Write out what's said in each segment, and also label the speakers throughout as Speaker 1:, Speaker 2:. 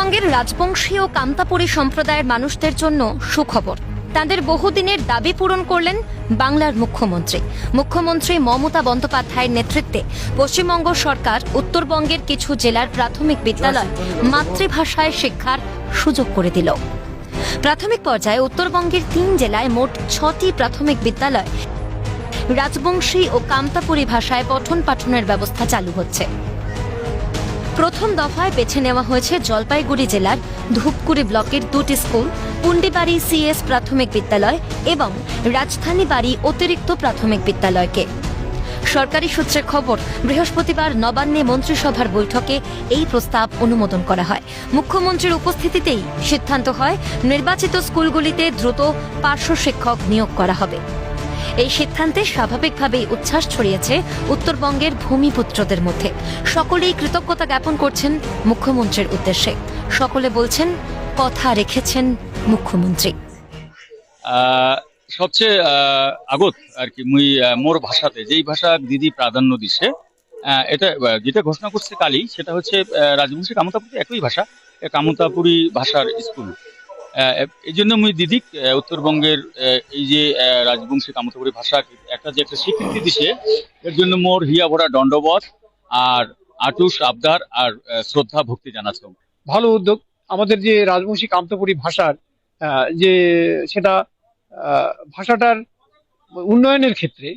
Speaker 1: উত্তরবঙ্গের রাজবংশী ও কামতাপুরী সম্প্রদায়ের মানুষদের জন্য সুখবর। তাদের বহুদিনের দাবি পূরণ করলেন বাংলার মুখ্যমন্ত্রী। মুখ্যমন্ত্রী মমতা বন্দ্যোপাধ্যায়ের নেতৃত্বে পশ্চিমবঙ্গ সরকার উত্তরবঙ্গের কিছু জেলার প্রাথমিক বিদ্যালয় মাতৃভাষায় শিক্ষার সুযোগ করে দিল। প্রাথমিক পর্যায়ে উত্তরবঙ্গের তিন জেলায় মোট ছটি প্রাথমিক বিদ্যালয় রাজবংশী ও কামতাপুরী ভাষায় পঠন পাঠনের ব্যবস্থা চালু হচ্ছে। প্রথম দফায় বেছে নেওয়া হয়েছে জলপাইগুড়ি জেলার ধূপগুড়ি ব্লকের দুটি স্কুল, পুন্ডিবাড়ি সিএস প্রাথমিক বিদ্যালয় এবং রাজধানী বাড়ি অতিরিক্ত প্রাথমিক বিদ্যালয়কে। সরকারি সূত্রে খবর, বৃহস্পতিবার নবান্নে মন্ত্রিসভার বৈঠকে এই প্রস্তাব অনুমোদন করা হয়। মুখ্যমন্ত্রীর উপস্থিতিতেই সিদ্ধান্ত হয়, নির্বাচিত স্কুলগুলিতে দ্রুত পার্শ্ব শিক্ষক নিয়োগ করা হবে। এই সিদ্ধান্তে স্বাভাবিকভাবেই উচ্ছ্বাস ছড়িয়েছে উত্তরবঙ্গের ভূমিপুত্রদের মধ্যে। সকলেই কৃতজ্ঞতা জ্ঞাপন করছেন মুখ্যমন্ত্রীর উদ্দেশ্যে। সকলে বলছেন, কথা রেখেছেন মুখ্যমন্ত্রী।
Speaker 2: সবচেয়ে আগত আর কি মুই মোর ভাষাতে যেই ভাষা দিদি প্রাধান্য দিছে এটা যেটা ঘোষণা করছে কালি সেটা হচ্ছে রাজবংশী কামতাপুরি একই ভাষা কামতাপুরি ভাষার স্কুল। এই জন্য মুই দিদিক উত্তরবঙ্গের আহ, এই যে রাজবংশী কামতাপুরি ভাষার একটা যে একটা স্বীকৃতি দিছে এর জন্য মোর হিয়া ভরা দণ্ডবত আর আটুস আবদার আর শ্রদ্ধা ভক্তি জানাচ্ছ।
Speaker 3: ভালো উদ্যোগ। আমাদের যে রাজবংশী কামতাপুরী ভাষার আহ, যে সেটা আহ, ভাষাটার উন্নয়নের ক্ষেত্রে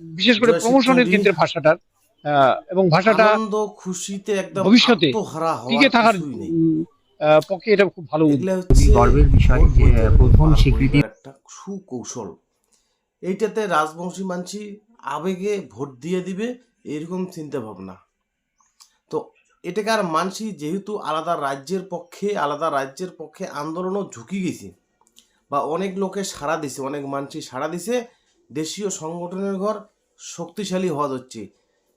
Speaker 3: বিশেষ করে প্রমোশনের ক্ষেত্রে ভাষাটার আহ, এবং ভাষাটা
Speaker 4: খুশিতে একদম
Speaker 3: ভবিষ্যতে টিকে থাকার পক্ষে এটা খুব ভালো
Speaker 5: গর্বের বিষয় যে প্রথম স্বীকৃতি
Speaker 4: একটা সুকৌশল। এইটাতে রাজবংশী মানসি আবেগে ভোট দিয়ে দিবে এরকম চিন্তা ভাবনা তো এটাকার মানসি যেহেতু আলাদা রাজ্যের পক্ষে আলাদা রাজ্যের পক্ষে আন্দোলনও ঝুঁকি গেছে। বা অনেক লোকে সাড়া দিছে অনেক মানসি সাড়া দিছে দেশীয় সংগঠনের ঘর শক্তিশালী হওয়া হচ্ছে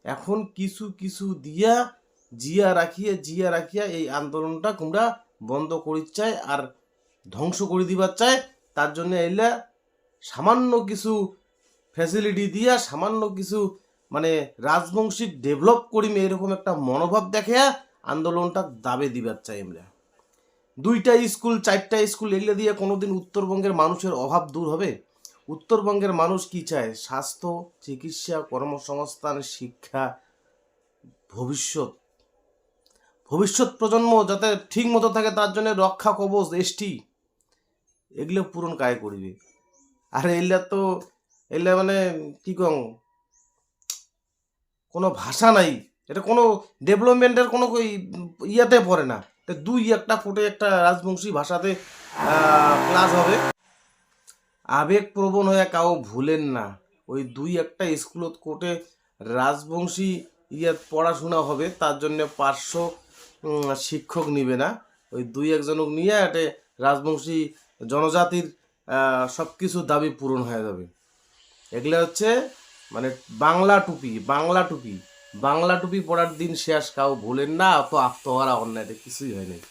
Speaker 4: এখন কিছু কিছু দিয়া জিয়া রাখিয়া জিয়া রাখিয়া এই আন্দোলনটা তোমরা বন্ধ করির চায় আর ধ্বংস করে দিবার চায়। তার জন্য এলা সামান্য কিছু ফ্যাসিলিটি দিয়া, সামান্য কিছু মানে রাজবংশী ডেভেলপ করিম এরকম একটা মনোভাব দেখে আন্দোলনটা দাবে দিবার চাই আমরা দুইটা স্কুল, চারটা স্কুল এগুলো দিয়ে কোনোদিন উত্তরবঙ্গের মানুষের অভাব দূর হবে। উত্তরবঙ্গের মানুষ কি চায়? স্বাস্থ্য, চিকিৎসা, কর্মসংস্থান, শিক্ষা, ভবিষ্যৎ। ভবিষ্যৎ প্রজন্ম যাতে ঠিক মতো থাকে তার জন্য রক্ষা কবচ এসটি এগুলো পূরণ কায় করিবে? আর এগুলা তো এগুলা মানে কি কম? কোনো ভাষা নাই। এটা কোনো ডেভেলপমেন্টের কোনো ইয়াতে পড়ে না। দুই একটা ফুটে একটা রাজবংশী ভাষাতে ক্লাস হবে। আবেগ প্রবণ হয়ে কাউ ভুলেন না। ওই দুই একটা স্কুলত কোর্টে রাজবংশী ইয়াত পড়াশোনা হবে তার জন্য উম, শিক্ষক নিবে না। ওই দুই একজনক নিয়ে একটা রাজবংশী জনজাতির সব কিছু দাবি পূরণ হয়ে যাবে। এগুলো হচ্ছে মানে বাংলা টুপি বাংলা টুপি। বাংলা টুপি পড়ার দিন শেষ, কাউ ভুলেন না, অত আত্মহারা অন্যায় কিছুই হয় নাই।